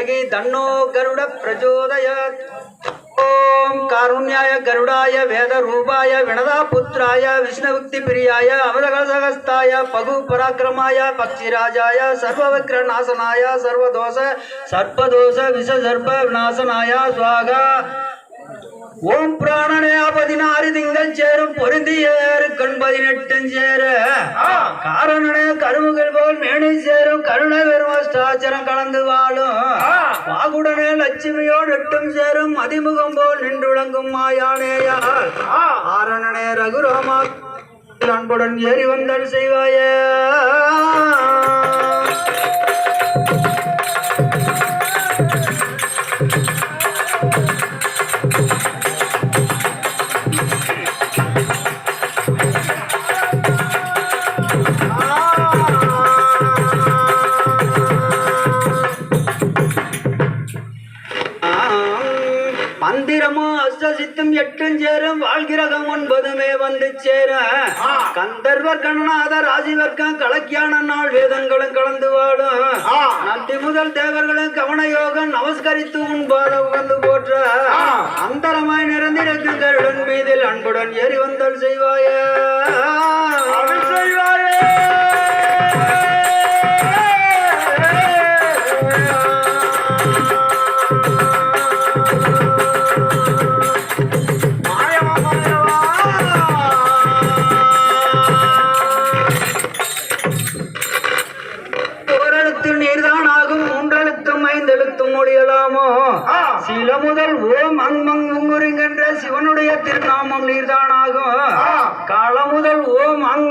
வித்மகி தன்னோ கருட பிரச்சோதயாத் ஓம் காருண்யாய கருடாய வேத ரூபாய வினதா புத்திராய விஷ்ணுபக்தி பிரியாய அமரகசகஸ்தாய பகு பராக்கிரமாய பக்ஷிராஜாய சர்வவிக்ர நாசனாய சர்வதோஷ சர்ப்பதோஷ விஷ சர்ப்ப விநாசனாய சுவாகா ஓம் பிராணனே பதினாறு திங்கள் சேரும் பொருந்தியேறு கண் பதினெட்டும் சேர காரணனே கருமுகள் போல் மேடை சேரும் கருண பெருமாஸ்டாச்சரம் கலந்து வாழும். லட்சுமியோடு எட்டும் சேரும் அதிமுகம் போல் நின்றுழங்கும் மாயானேயால் ஆரணனே ரகுராமா அன்புடன் ஏறி வந்தன் செய்வாயே. எட்டும் சேரும் வாழ்கிரகம் ஒன்பதுமே வந்து சேர. கந்தர்வர் கணநாதர் ராசிவர்க்கம் கலக்கியான நாள் வேதங்களும் கலந்து வாடும். நந்தி முதல் தேவர்களும் கவன யோகம் நமஸ்கரித்து உண்பாத உகந்து போற்ற. அந்தரமாய் நிறந்திருக்கு கருடன் மீதில் அன்புடன் வந்தல் செய்வாயே. ஓரெழுத்து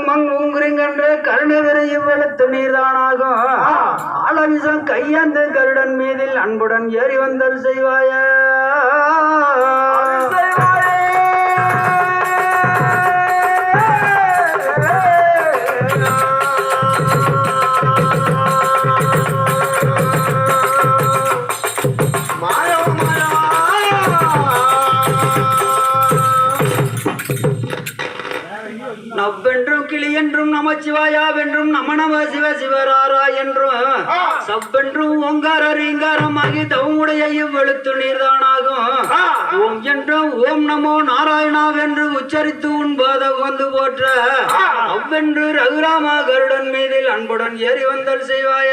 ஓம் அங்மங் உங்குருங்கென்ற கருணவிரை இவ்வெழுத்து நீர்தான் ஆகும் ஆளவிசம் கையந்து கருடன் மீதில் அன்புடன் ஏறி வந்தல் செய்வாய. என்றும் நமச்சிவாயாவென்றும் நம நம சிவ சிவராரா என்றும் சவ்வென்றும் ஓங்கார ரீங்காரமாகி தவமுடைய இவ்வெழுத்து நீர்தானாகும். ஓம் என்றும் ஓம் நமோ நாராயணாவென்று உச்சரித்து உண்பாத உகந்து போற்ற. அவ்வென்று ரகுராமா கருடன் மீதில் அன்புடன் ஏறி வந்தல் செய்வாய.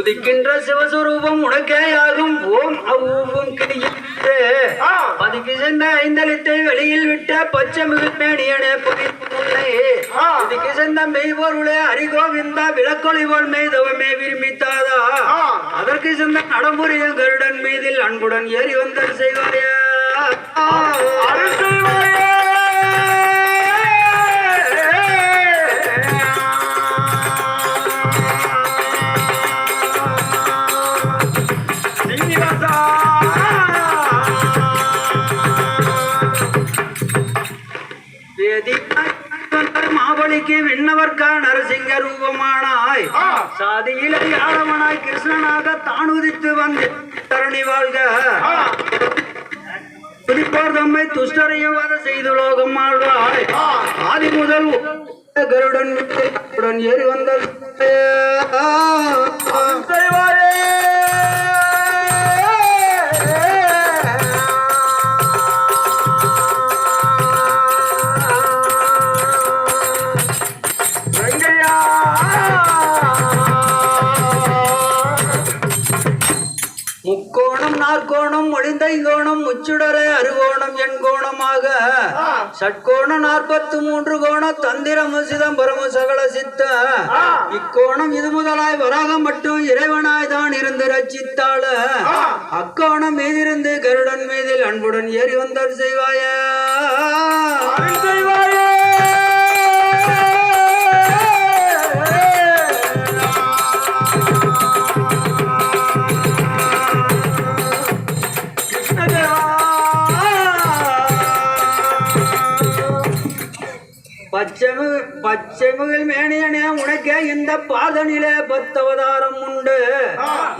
உதிக்கின்ற சிவஸ்வரூபம் உனக்கேயாகும். ஓம் அவ்வூவும் கிளியின்றே பதுக்கி சென்ற ஐந்தலித்தை வெளியில் விட்ட பச்சை மிகுமேனியனே புரிந்துள்ளே இதுக்கு சென்ற மெய்பொருளே ஹரிகோவிந்தா விளக்கொளி போல் மெய்தவமே விரும்பித்தாதா அதற்கு சென்ற நடமுறைய கருடன் மீதில் அன்புடன் ஏறி வந்தல் செய்வாயா. மாவலிக்கு விண்ணவர்க்கா நரசிங்க ரூபமானாய். சாதியில யாழவனாய் கிருஷ்ணனாக தான் உதித்து வந்து தரணி வாழ்க. துதிப்போர் தம்மை துஷ்டரையும் வத செய்து லோகம் ஆழ்வாய். ஆதி முதல் கருடன் உடன் ஏறி வந்த முச்சுடர அருகோணம் எண் கோணமாக ஷட்கோணம் நாற்பத்து மூன்று கோணம் தந்திரமு சிதம்பரமு சகல சித்த இக்கோணம் இது முதலாய் வராகம் மட்டும் இறைவனாய் தான் இருந்து ரச்சித்தாள அக்கோணம் மீதிருந்து கருடன் மீதில் அன்புடன் ஏறி வந்தார் செய்வாய பச்சைமு பச்சைமுகில் மேனியனே உனக்கே இந்த பாதனிலே பத்தவதாரம் உண்டு.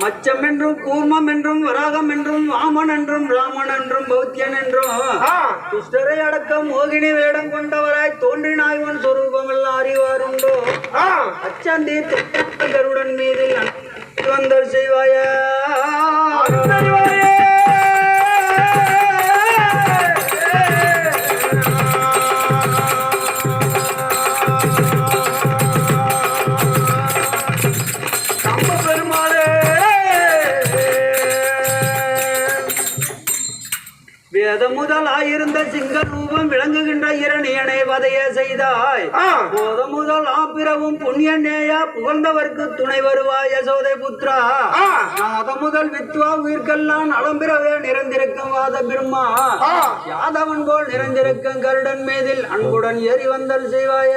மச்சம் என்றும் கூர்மம் என்றும் வராகம் என்றும் வாமன் என்றும் ராமன் என்றும் பௌத்தியன் என்றும் துஷ்டரை அடக்கம் மோகினி வேடம் கொண்டவராய் தோன்றினாய் உன் சொரூபம் எல்லாம் அறிவாருண்டோ அச்சந்தி கருடன் மீது வந்தர் செய்வாய. முதலாயிருந்த சிங்க ரூபம் விளங்குகின்ற இரணியனை வதைய செய்தாய். போத முதல் ஆப்பிரவும் புண்ணியநேயா புகழ்ந்தவர்க்கு துணை வருவாய் யசோதை புத்ரா. நாத முதல் வித்வா உயிர்கெல்லாம் நலம்பிரவே நிறைந்திருக்கும் வாத பிரம்மா. யாதவன் போல் நிறைந்திருக்கும் கருடன் மீதில் அன்புடன் ஏறி வந்தல் செய்வாய.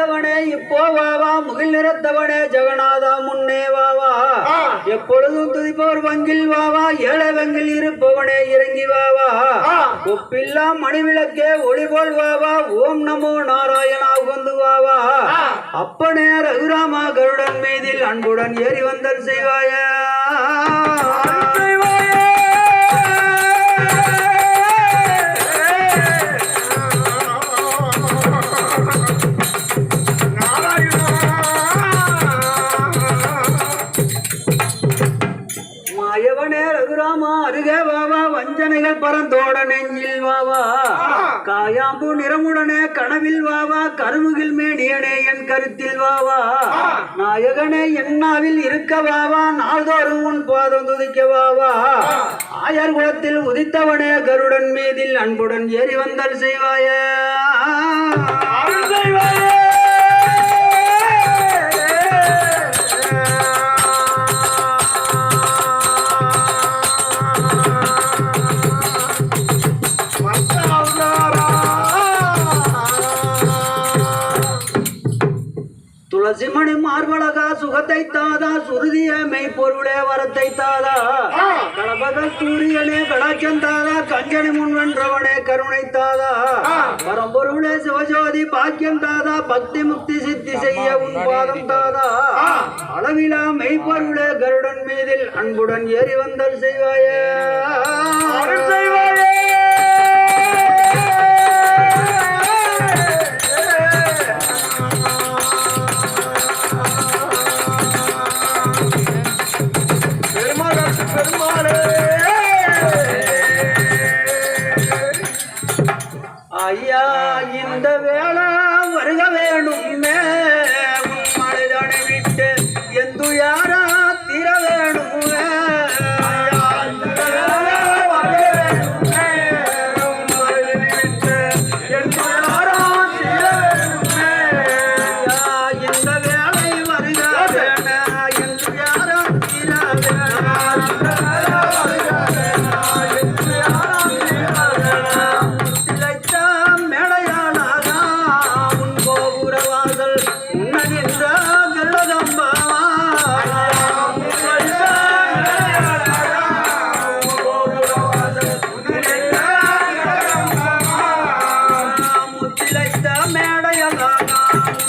எரித்தவனே இப்போ வாவா முகில் நிறத்தவனே ஜெகநாதா முன்னே வாவா எப்பொழுதும் துதிப்பவர் வங்கில் வாவா ஏழை வங்கில் இருப்பவனே இறங்கி வாவா ஒப்பில்லா மணிவிளக்கே ஒளிபோல் வாவா ஓம் நமோ நாராயணா உகந்து வாவா அப்பனே ரகுராமா கருடன் மீதில் அன்புடன் ஏறி வந்தல் செய்வாய. மாயவனே ரகுராமா அருகே வாவா வஞ்சனைகள் பரந்தோட நெஞ்சில் வாவா காயாம்பு நிறமுடனே கனவில் வாவா கருமுகில் மேனியனே என் கருத்தில் வாவா நாயகனே என்னாவில் இருக்க வாவா நாள்தோறும் உன் பாதம் துதிக்க வாவா ஆயர் குலத்தில் உதித்தவனே கருடன் மீதில் அன்புடன் ஏறி வந்தல் செய்வாய. சுருதிய மெய்ப்பொருளே வரத்தை தாதா. கணபக சூரியனே கடாச்சம் தாதா கஞ்சனி முன்வன்றவனே கருணை தாதா. பரம்பொருளே சிவஜோதி பாக்கியம் தாதா பக்தி முக்தி சித்தி செய்ய உன் பாதம் தாதா. அளவிலா மெய்ப்பொருளே கருடன் மீதில் அன்புடன் ஏறி வந்தல் செய்வாயே. ஐயா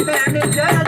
manager